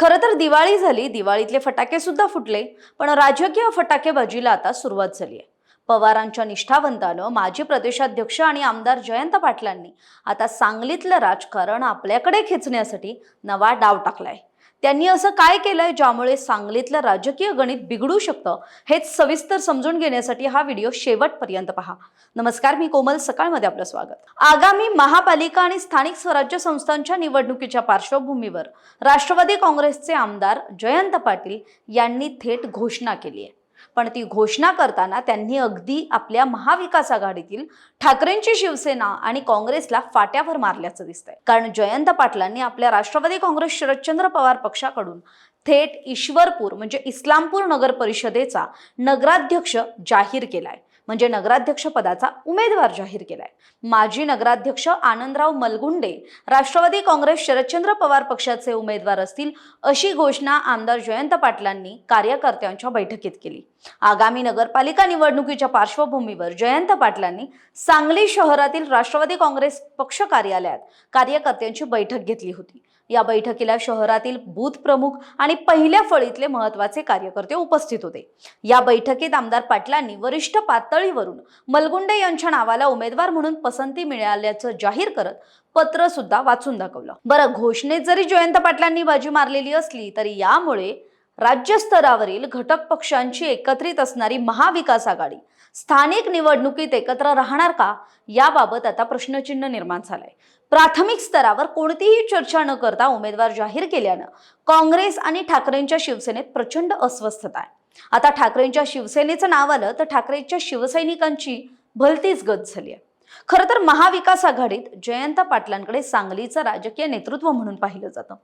खरं तर दिवाळी झाली दिवाळीतले फटाके सुद्धा फुटले पण राजकीय फटाकेबाजीला आता सुरुवात झाली आहे. पवारांच्या निष्ठावंतानं माजी प्रदेशाध्यक्ष आणि आमदार जयंत पाटलांनी आता सांगलीतलं राजकारण आपल्याकडे खेचण्यासाठी नवा डाव टाकलाय. त्यांनी असं काय केलंय ज्यामुळे सांगलीतलं राजकीय गणित बिघडू शकतं हेच सविस्तर समजून घेण्यासाठी हा व्हिडिओ शेवटपर्यंत पहा. नमस्कार मी कोमल. सकाळमध्ये आपलं स्वागत. आगामी महापालिका आणि स्थानिक स्वराज्य संस्थांच्या निवडणुकीच्या पार्श्वभूमीवर राष्ट्रवादी काँग्रेसचे आमदार जयंत पाटील यांनी थेट घोषणा केली आहे. पण ती घोषणा करताना त्यांनी अगदी आपल्या महाविकास आघाडीतील ठाकरेंची शिवसेना आणि काँग्रेसला फाट्यावर मारल्याचं दिसतंय. कारण जयंत पाटलांनी आपल्या राष्ट्रवादी काँग्रेस शरदचंद्र पवार पक्षाकडून थेट ईश्वरपूर म्हणजे इस्लामपूर नगर परिषदेचा नगराध्यक्ष जाहीर केलाय. म्हणजे नगराध्यक्ष पदाचा उमेदवार जाहीर केलाय. माजी नगराध्यक्ष आनंदराव मलगुंडे राष्ट्रवादी काँग्रेस शरदचंद्र पवार पक्षाचे उमेदवार असतील अशी घोषणा आमदार जयंत पाटलांनी कार्यकर्त्यांच्या बैठकीत केली. आगामी नगरपालिका निवडणुकीच्या पार्श्वभूमीवर जयंत पाटलांनी सांगली शहरातील राष्ट्रवादी काँग्रेस पक्ष कार्यालयात कार्यकर्त्यांची बैठक घेतली होती. या बैठकीला शहरातील बूथ प्रमुख आणि पहिल्या फळीतले महत्त्वाचे कार्यकर्ते उपस्थित होते. या बैठकीत आमदार पाटलांनी वरिष्ठ पातळीवरून मलगुंडे यांच्या नावाला उमेदवार म्हणून पसंती मिळाल्याचं जाहीर करत पत्र सुद्धा वाचून दाखवलं. बरं घोषणेत जरी जयंत पाटलांनी बाजी मारलेली असली तरी यामुळे राज्यस्तरावरील घटक पक्षांची एकत्रित असणारी महाविकास आघाडी स्थानिक निवडणुकीत एकत्र राहणार का? याबाबत आता प्रश्नचिन्ह निर्माण झालंय. प्राथमिक स्तरावर कोणतीही चर्चा न करता उमेदवार जाहीर केल्यानं काँग्रेस आणि ठाकरेंच्या शिवसेनेत प्रचंड अस्वस्थता आहे. आता ठाकरेंच्या शिवसेनेचं नाव आलं तर ठाकरेंच्या शिवसैनिकांची भलतीच गत झाली आहे. खरं तर महाविकास आघाडीत जयंत पाटलांकडे सांगलीचं राजकीय नेतृत्व म्हणून पाहिलं जातं.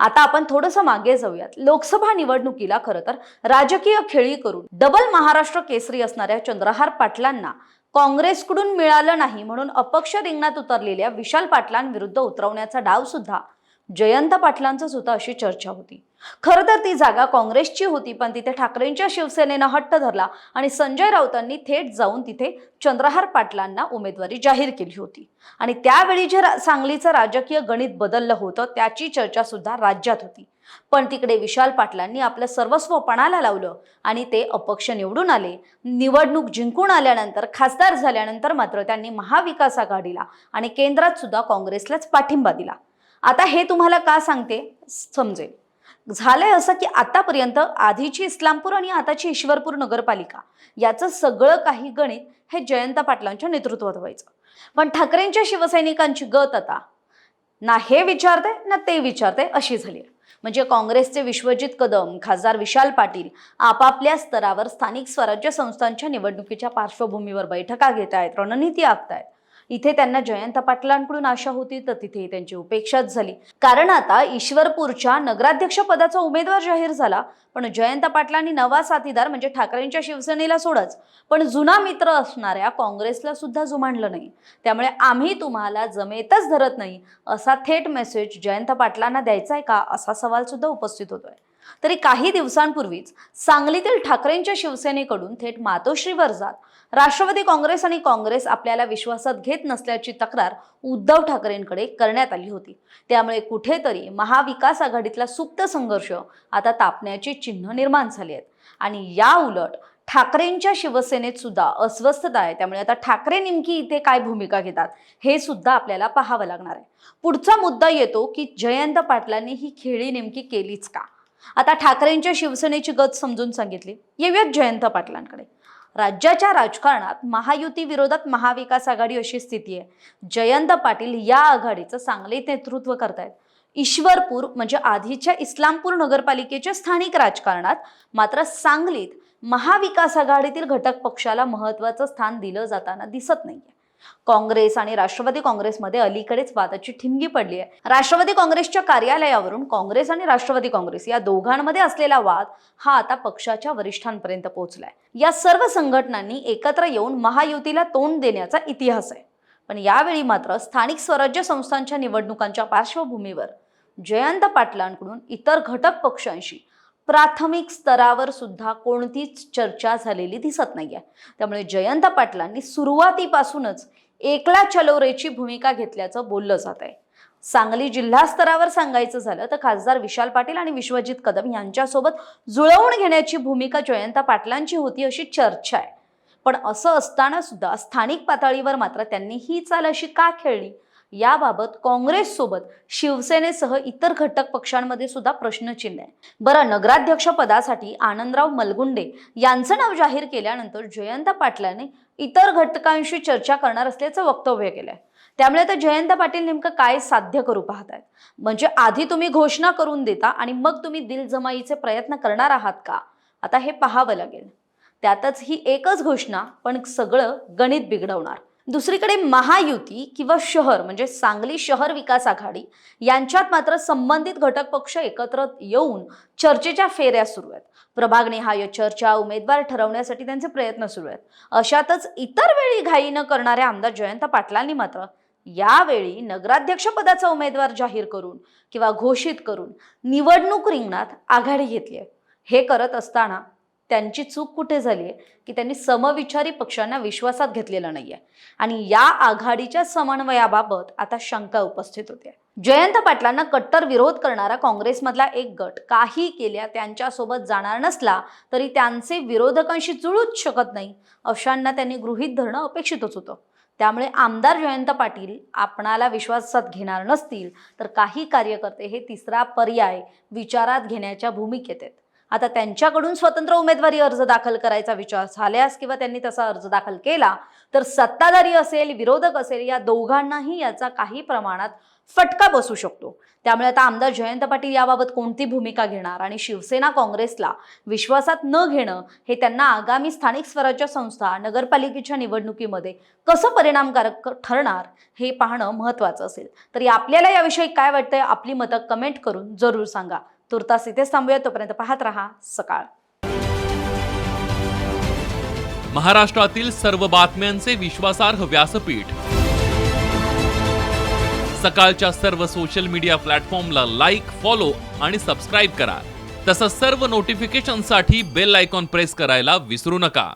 आता आपण थोडंसं मागे जाऊयात. लोकसभा निवडणुकीला खरं तर राजकीय खेळी करून डबल महाराष्ट्र केसरी असणाऱ्या चंद्रहार पाटलांना काँग्रेसकडून मिळालं नाही म्हणून अपक्ष रिंगणात उतरलेल्या विशाल पाटलांविरुद्ध उतरवण्याचा डाव सुद्धा जयंत पाटलांचंच सुद्धा अशी चर्चा होती. खरं तर ती जागा काँग्रेसची होती पण तिथे ठाकरेंच्या शिवसेनेनं हट्ट धरला आणि संजय राऊतांनी थेट जाऊन तिथे चंद्रहार पाटलांना उमेदवारी जाहीर केली होती. आणि त्यावेळी जे सांगलीचं राजकीय गणित बदललं होतं त्याची चर्चा सुद्धा राज्यात होती. पण तिकडे विशाल पाटलांनी आपलं सर्वस्व पणाला लावलं आणि ते अपक्ष निवडून आले. निवडणूक जिंकून आल्यानंतर खासदार झाल्यानंतर मात्र त्यांनी महाविकास आघाडीला आणि केंद्रात सुद्धा काँग्रेसलाच पाठिंबा दिला. आता हे तुम्हाला का सांगते? समजेल. झालंय असं की आतापर्यंत आधीची इस्लामपूर आणि आताची ईश्वरपूर नगरपालिका याचं सगळं काही गणित हे जयंत पाटलांच्या नेतृत्वात व्हायचं. पण ठाकरेंच्या शिवसैनिकांची गत आता ना हे विचारते ना ते विचारते अशी झाली. आहे. म्हणजे काँग्रेसचे विश्वजित कदम खासदार विशाल पाटील आपापल्या स्तरावर स्थानिक स्वराज्य संस्थांच्या निवडणुकीच्या पार्श्वभूमीवर बैठका घेत आहेत रणनीती आखतायत. इथे त्यांना जयंत पाटलांकडून आशा होती तर तिथे त्यांची उपेक्षाच झाली. कारण आता ईश्वरपूरच्या नगराध्यक्ष पदाचा उमेदवार जाहीर झाला पण जयंत पाटलांनी नवा साथीदार म्हणजे ठाकरेंच्या शिवसेनेला सोडच. पण जुना मित्र असणाऱ्या काँग्रेसला सुद्धा जुमानलं नाही. त्यामुळे आम्ही तुम्हाला जमेतच धरत नाही असा थेट मेसेज जयंत पाटलांना द्यायचा आहे का असा सवाल सुद्धा उपस्थित होतोय. तरी काही दिवसांपूर्वीच सांगलीतील ठाकरेंच्या शिवसेनेकडून थेट मातोश्रीवर जात राष्ट्रवादी काँग्रेस आणि काँग्रेस आपल्याला विश्वासात घेत नसल्याची तक्रार उद्धव ठाकरेंकडे करण्यात आली होती. त्यामुळे कुठेतरी महाविकास आघाडीतला सुप्त संघर्ष आता तापण्याची चिन्ह निर्माण झाली आहेत. आणि या उलट ठाकरेंच्या शिवसेनेत सुद्धा अस्वस्थता आहे. त्यामुळे आता ठाकरे नेमकी इथे काय भूमिका घेतात हे सुद्धा आपल्याला पाहावं लागणार आहे. पुढचा मुद्दा येतो की जयंत पाटलांनी ही खेळी नेमकी केलीच का? आता ठाकरेंच्या शिवसेनेची गत समजून सांगितली. येऊयात जयंत पाटलांकडे. राज्याच्या राजकारणात महायुती विरोधात महाविकास आघाडी अशी स्थिती आहे. जयंत पाटील या आघाडीचं सांगलीत नेतृत्व करतायत. ईश्वरपूर म्हणजे आधीच्या इस्लामपूर नगरपालिकेच्या स्थानिक राजकारणात मात्र सांगलीत महाविकास आघाडीतील घटक पक्षाला महत्वाचं स्थान दिलं जाताना दिसत नाहीये. काँग्रेस आणि राष्ट्रवादी काँग्रेसमध्ये अलीकडेच वादाची ठिणगी पडली आहे. राष्ट्रवादी काँग्रेसच्या कार्यालयावरून काँग्रेस आणि राष्ट्रवादी काँग्रेस या दोघांमध्ये असलेला वाद हा आता पक्षाच्या वरिष्ठांपर्यंत पोहोचलाय. या सर्व संघटनांनी एकत्र येऊन महायुतीला तोंड देण्याचा इतिहास आहे. पण यावेळी मात्र स्थानिक स्वराज्य संस्थांच्या निवडणुकांच्या पार्श्वभूमीवर जयंत पाटलांकडून इतर घटक पक्षांशी प्राथमिक स्तरावर सुद्धा कोणतीच चर्चा झालेली दिसत नाहीये. त्यामुळे जयंत पाटलांनी सुरुवातीपासूनच एकला चलोरेची भूमिका घेतल्याचं बोललं जात आहे. सांगली जिल्हा स्तरावर सांगायचं झालं तर खासदार विशाल पाटील आणि विश्वजित कदम यांच्यासोबत जुळवून घेण्याची भूमिका जयंत पाटलांची होती अशी चर्चा आहे. पण असं असताना सुद्धा स्थानिक पातळीवर मात्र त्यांनी ही चाल अशी का खेळली? याबाबत काँग्रेससोबत शिवसेनेसह इतर घटक पक्षांमध्ये सुद्धा प्रश्नचिन्ह आहे बरं नगराध्यक्ष पदासाठी आनंदराव मलगुंडे यांचं नाव जाहीर केल्यानंतर जयंत पाटलांनी इतर घटकांशी चर्चा करणार असल्याचं वक्तव्य केलंय. त्यामुळे आता जयंत पाटील नेमकं काय साध्य करू पाहतायत? म्हणजे आधी तुम्ही घोषणा करून देता आणि मग तुम्ही दिलजमाईचे प्रयत्न करणार आहात का? आता हे पाहावं लागेल. त्यातच ही एकच घोषणा पण सगळं गणित बिघडवणार. दुसरीकडे महायुती किंवा शहर म्हणजे सांगली शहर विकास आघाडी यांच्यात मात्र संबंधित घटक पक्ष एकत्र येऊन चर्चेच्या फेऱ्या सुरू आहेत. प्रभागनिहाय चर्चा उमेदवार ठरवण्यासाठी त्यांचे प्रयत्न सुरू आहेत. अशातच इतर वेळी घाई न करणाऱ्या आमदार जयंत पाटलांनी मात्र यावेळी नगराध्यक्ष पदाचा उमेदवार जाहीर करून किंवा घोषित करून निवडणूक रिंगणात आघाडी घेतली आहे. हे करत असताना त्यांची चूक कुठे झाली आहे? की त्यांनी समविचारी पक्षांना विश्वासात घेतलेलं नाहीये. आणि या आघाडीच्या समन्वयाबाबत आता शंका उपस्थित होते. जयंत पाटलांना कट्टर विरोध करणारा काँग्रेसमधला एक गट काही केल्या त्यांच्यासोबत जाणार नसला तरी त्यांचे विरोधकांशी जुळूच शकत नाही अशांना त्यांनी गृहीत धरणं अपेक्षितच होतं. त्यामुळे आमदार जयंत पाटील आपणाला विश्वासात घेणार नसतील तर काही कार्यकर्ते हे तिसरा पर्याय विचारात घेण्याच्या भूमिकेत आहेत. आता त्यांच्याकडून स्वतंत्र उमेदवारी अर्ज दाखल करायचा विचार झाल्यास किंवा त्यांनी तसा अर्ज दाखल केला तर सत्ताधारी असेल विरोधक असेल या दोघांनाही याचा काही प्रमाणात फटका बसू शकतो. त्यामुळे आता आमदार जयंत पाटील याबाबत कोणती भूमिका घेणार आणि शिवसेना काँग्रेसला विश्वासात न घेणं हे त्यांना आगामी स्थानिक स्वराज्य संस्था नगरपालिकेच्या निवडणुकीमध्ये कसं परिणामकारक ठरणार हे पाहणं महत्त्वाचं असेल. तरी आपल्याला याविषयी काय वाटतंय आपली मतं कमेंट करून जरूर सांगा. तुर्तास इथेच थांबूया. तोपर्यंत पाहत रहा सकाळ. महाराष्ट्रातील सर्व बातम्यांचे विश्वासार्ह व्यासपीठ. सकाळच्या सर्व सोशल मीडिया प्लॅटफॉर्मला लाईक फॉलो आणि सबस्क्राईब करा. तसंच सर्व नोटिफिकेशनसाठी बेल आयकॉन प्रेस करायला विसरू नका.